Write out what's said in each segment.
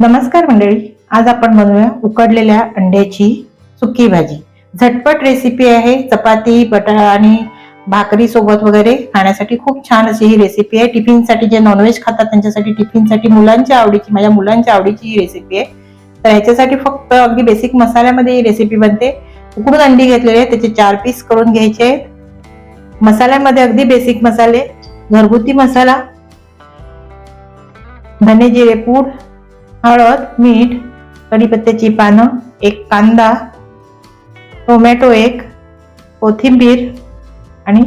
नमस्कार मंडळी आज आपण बनवूया उकडलेल्या अंड्याची सुकी भाजी. झटपट रेसिपी आहे चपाती बटाटा आणि भाकरी सोबत वगैरे खाण्यासाठी खूप छान अशी ही रेसिपी आहे. टिफिनसाठी जे नॉनव्हेज खातात त्यांच्यासाठी टिफिनसाठी मुलांच्या आवडीची माझ्या मुलांच्या आवडीची ही रेसिपी आहे. तर ह्याच्यासाठी फक्त अगदी बेसिक मसाल्यामध्ये ही रेसिपी बनते. उकडून अंडी घेतलेले त्याचे चार पीस करून घ्यायचे आहेत. मसाल्यामध्ये अगदी बेसिक मसाले घरगुती मसाला धने जिरे पूड हळद मीठ कढीपत्त्याची पानं एक कांदा टोमॅटो एक कोथिंबीर आणि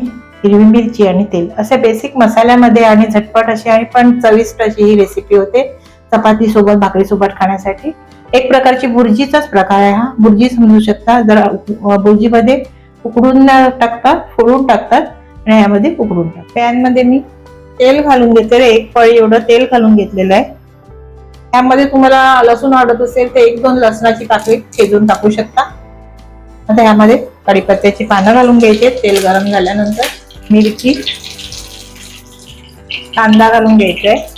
हिरवी मिरची आणि तेल. अशा बेसिक मसाल्यामध्ये आणि झटपट अशी आणि पण चविष्ट अशी ही रेसिपी होते. चपाती सोबत भाकरी सोबत खाण्यासाठी. एक प्रकारची बुर्जीचाच प्रकार आहे हा. बुर्जी समजू शकता. जर भुर्जीमध्ये बुर्जीमध्ये उकडून टाकतात फोडून टाकतात आणि यामध्ये उकडून टाकतात. पॅनमध्ये मी तेल घालून घेतलेलं एक पळी एवढं तेल घालून घेतलेलं आहे. त्यामध्ये तुम्हाला लसूण आवडत असेल तर एक दोन लसणाची पाकळी छेदून टाकू शकता. आता ह्यामध्ये कढीपत्त्याची पानं घालून घ्यायचे. तेल गरम झाल्यानंतर मिरची कांदा घालून घ्यायचा आहे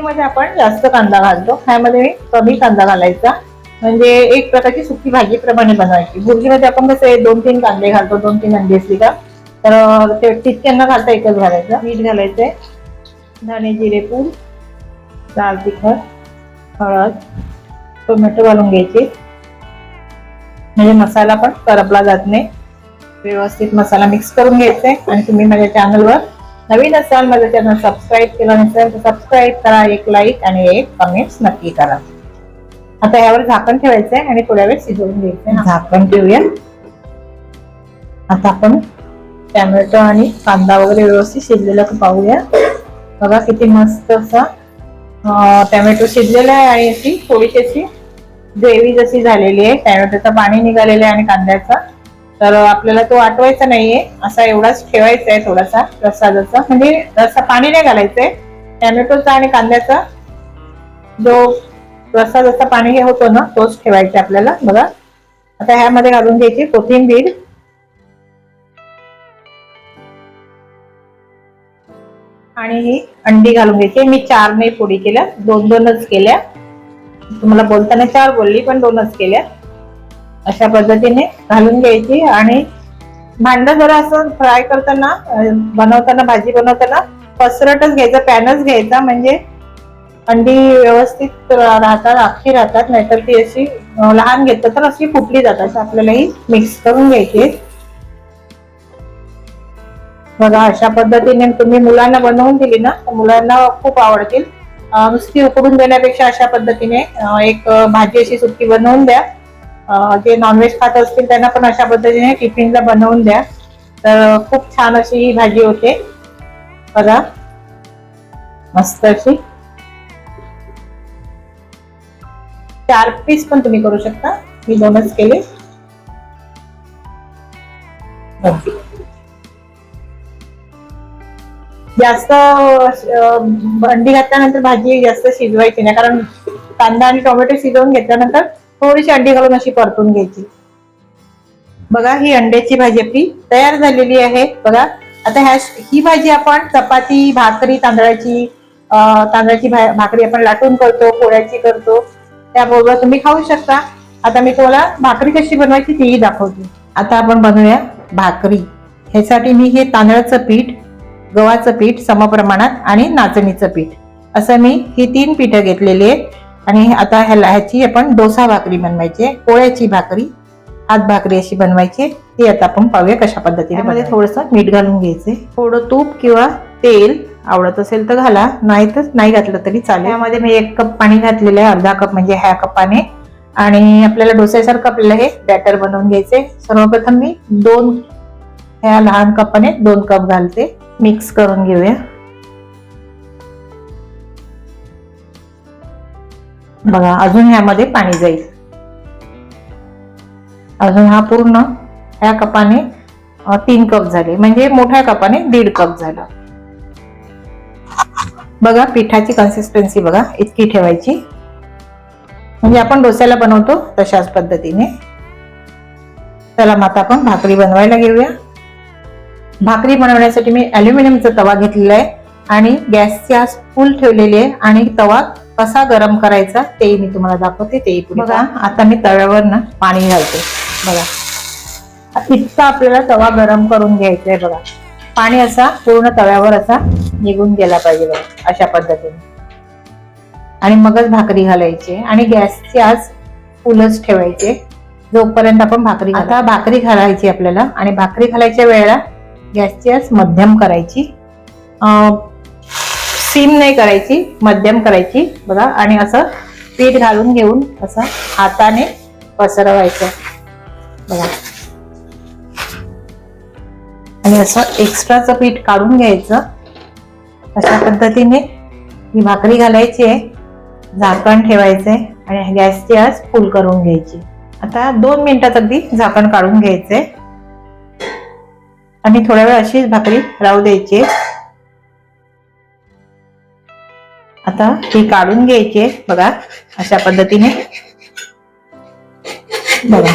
मध्ये आपण जास्त कांदा घालतो. ह्यामध्ये मी कमी कांदा घालायचा. म्हणजे एक प्रकारची सुकी भाजी प्रमाणे बनवायची. भुर्जीमध्ये आपण कसं दोन तीन कांदे घालतो दोन तीन अंडी असली का तर ते तितक्यांना घालता एकच घालायचं. मीठ घालायचंय. धणे जिरे पूड लाल तिखट हळद टोमॅटो घालून घ्यायचे. म्हणजे मसाला पण करपला जात नाही. व्यवस्थित मसाला मिक्स करून घ्यायचा. आहे आणि तुम्ही माझ्या चॅनलवर नवीन असाल माझं चॅनल सबस्क्राईब केलं नसेल तर सबस्क्राईब करा. एक लाईक आणि एक कमेंट्स नक्की करा. आता यावर झाकण ठेवायचंय आणि थोड्या वेळ शिजवून घ्यायचंय. झाकण ठेवूया. आता आपण टॅमॅटो आणि कांदा वगैरे व्यवस्थित शिजलेला का पाहूया. बघा किती मस्त असा टॅमॅटो शिजलेला आहे आणि अशी थोडीशी अशी ग्रेव्ही जशी झालेली आहे. टॅमॅटोचं पाणी निघालेलं आहे आणि कांद्याचा. तर आपल्याला तो आटवायचा नाहीये. असा एवढाच ठेवायचा आहे थोडासा प्रसादाचा. म्हणजे रस्सा पाणी नाही घालायचंय टॅमॅटोचा आणि कांद्याचा जो रस्सा जसा पाणी हे होतो ना तोच ठेवायचा आपल्याला. बघा. आता ह्यामध्ये घालून घ्यायची कोथिंबीर. आणि ही अंडी घालून घ्यायची मी चार नाही पोळी केल्या. दोन दोनच केल्या. तुम्हाला बोलताना चार बोलली पण दोनच केल्या. अशा पद्धतीने घालून घ्यायची. आणि भांड जरा असं फ्राय करताना बनवताना भाजी बनवताना पसरटच घ्यायचा पॅनच घ्यायचा. म्हणजे अंडी व्यवस्थित राहतात अख्खी राहतात. नाहीतर ती अशी लहान घेतलं तर अशी फुटली जातात. आपल्याला ही मिक्स करून घ्यायची. बघा अशा पद्धतीने तुम्ही मुलांना बनवून दिली ना तर मुलांना खूप आवडतील. नुसती उकडून देण्यापेक्षा अशा पद्धतीने एक भाजी अशी सुटकी बनवून द्या. जे नॉनव्हेज खात असतील त्यांना पण अशा पद्धतीने टिफिनला बनवून द्या. तर खूप छान अशी ही भाजी होते. बघा. मस्त अशी. चार पीस पण तुम्ही करू शकता. मी दोनच केले. जास्त अंडी घातल्यानंतर भाजी जास्त शिजवायची नाही. कारण कांदा आणि टोमॅटो शिजवून घेतल्यानंतर थोडीशी अंडी घालून अशी परतून घ्यायची. बघा ही अंड्याची भाजी आपली तयार झालेली आहे. बघा आता ह्या ही भाजी आपण चपाती भाकरी तांदळाची तांदळाची भा- भाकरी आपण लाटून करतो पोळ्याची करतो. त्याबरोबर तुम्ही खाऊ शकता. आता मी तुम्हाला भाकरी कशी बनवायची तीही दाखवते. आता आपण बनवूया भाकरी. ह्यासाठी मी हे तांदळाचं पीठ गव्हाचं पीठ समप्रमाणात आणि नाचणीचं पीठ. असं मी ही तीन पीठं घेतलेली आहेत. आणि आता ह्याला ह्याची आपण डोसा भाकरी बनवायची आहे. पोळ्याची भाकरी हात भाकरी अशी बनवायची ती आता आपण पाहूया कशा पद्धतीने मध्ये थोडंसं मीठ घालून घ्यायचे थोडं तूप किंवा तेल आवडत असेल तर घाला. नाही तर नाही घातलं तरी चालेल. यामध्ये मी एक कप पाणी घातलेलं आहे. अर्धा कप म्हणजे ह्या कपाने. आणि आपल्याला डोस्यासारखं आपल्याला हे बॅटर बनवून घ्यायचे सर्वप्रथम मी दोन ह्या लहान कपाने दोन कप घालते. मिक्स करून घेऊया. बघा अजून ह्यामध्ये पाणी जाईल. अजून हा पूर्ण ह्या कपाने तीन कप झाले. म्हणजे मोठ्या कपाने दीड कप झाला. बघा पिठाची कन्सिस्टन्सी बघा इतकी ठेवायची. म्हणजे आपण डोस्याला बनवतो तशाच पद्धतीने. चला मग आता आपण भाकरी बनवायला घेऊया. भाकरी बनवण्यासाठी मी अल्युमिनियमचा तवा घेतलेला आहे. आणि गॅसची आज फुल ठेवलेली आहे. आणि तवा कसा गरम करायचा तेही मी तुम्हाला दाखवते. तेही बघा. आता मी तव्यावर ना पाणी घालते. बघा. इतका आपल्याला तवा गरम करून घ्यायचा आहे बघा. पाणी असा पूर्ण तव्यावर असा निघून गेला पाहिजे बघा. अशा पद्धतीने. आणि मगच भाकरी घालायची आणि गॅसची आज फुलच ठेवायचे जोपर्यंत आपण भाकरी आता भाकरी घालायची आपल्याला. आणि भाकरी घालायच्या वेळेला गॅसची आज मध्यम करायची. सीम नाही करायची मध्यम करायची. बघा आणि असं पीठ घालून घेऊन असं हाताने पसरवायचं. बघा. आणि असं एक्स्ट्राचं पीठ काढून घ्यायचं. अशा पद्धतीने ही भाकरी घालायची आहे. झाकण ठेवायचंय आणि गॅसची आज फुल करून घ्यायची. आता दोन मिनिटात अगदी झाकण काढून घ्यायचंय आणि थोड्या वेळ अशीच भाकरी राहू द्यायची. आता ही काढून घ्यायची बघा अशा पद्धतीने. बघा.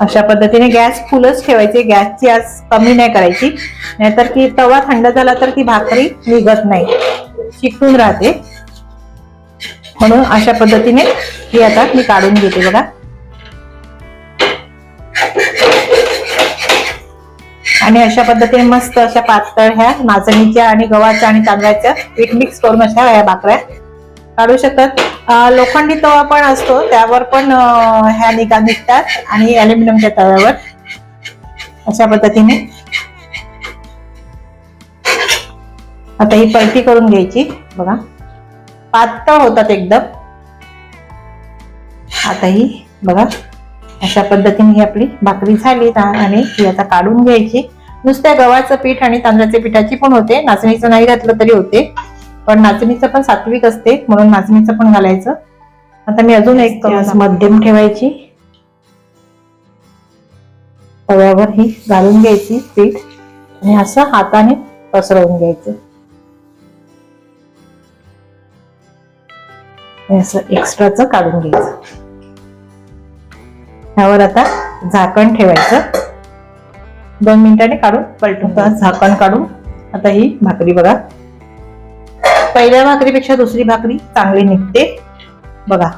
अशा पद्धतीने गॅस फुलच ठेवायचे. गॅसची आज कमी नाही करायची. नाहीतर की तवा थंड झाला तर ती भाकरी निघत नाही. शिकून राहते. म्हणून अशा पद्धतीने ही आता मी काढून घेते. बघा. आणि अशा पद्धतीने मस्त अशा पातळ ह्या नाचणीच्या आणि गव्हाच्या आणि तांदळाच्या पीठ मिक्स करून अशा ह्या भाकऱ्या. काढू शकतात. लोखंडी तवा पण असतो त्यावर पण ह्या निगा निघतात आणि अल्युमिनियमच्या तव्यावर. अशा पद्धतीने. आता ही पलटी करून घ्यायची बघा. पातळ होतात एकदम. आता ही बघा. अशा पद्धतीने ही आपली भाकरी झाली आणि ही आता काढून घ्यायची. नुसत्या गव्हाचं पीठ आणि तांदळाच्या पिठाची पण होते. नाचणीचं नाही घातलं तरी होते. पण नाचणीचं पण सात्विक असते म्हणून नाचणीचं पण घालायचं. आता मी अजून एक मध्यम ठेवायची. तव्यावर ही घालून घ्यायची पीठ आणि असं हाताने पसरवून घ्यायचं. असं एक्स्ट्राचं काढून घ्यायचं. ह्यावर आता झाकण ठेवायचं. दोन मिनिटांनी काढून पलटून झाकण काढून आता ही भाकरी बघा. पहिल्या भाकरीपेक्षा दुसरी भाकरी चांगली निघते. बघा.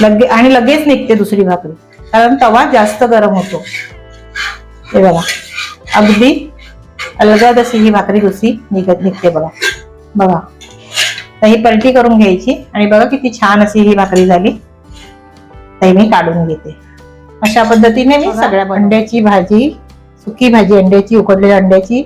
लगे आणि लगेच निघते दुसरी भाकरी. कारण तवा जास्त गरम होतो. हे बघा. अगदी अलगद अशी ही भाकरी दुसरी निघत निघते बघा. बघा. तर ही पलटी करून घ्यायची. आणि बघा किती छान अशी ही भाकरी झाली. तर मी काढून घेते. अशा पद्धतीने मी सगळ्या अंड्याची भाजी सुकी भाजी अंड्याची उकडलेल्या अंड्याची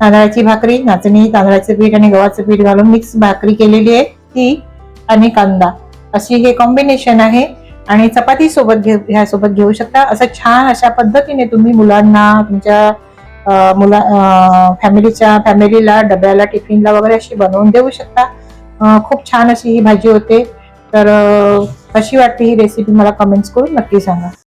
तांदळाची भाकरी नाचणी तांदळाचं पीठ आणि गव्हाचं पीठ घालून मिक्स भाकरी केलेली आहे ती आणि कांदा. अशी हे कॉम्बिनेशन आहे आणि चपाती सोबत घेऊ ह्या सोबत घेऊ शकता. असं छान अशा पद्धतीने तुम्ही मुलांना तुमच्या मुला फॅमिलीच्या फॅमिलीला डब्याला टिफिनला वगैरे अशी बनवून देऊ शकता. खूप छान अशी ही भाजी होते. तर कशी वाटते ही रेसिपी मला कमेंट्स करून नक्की सांगा.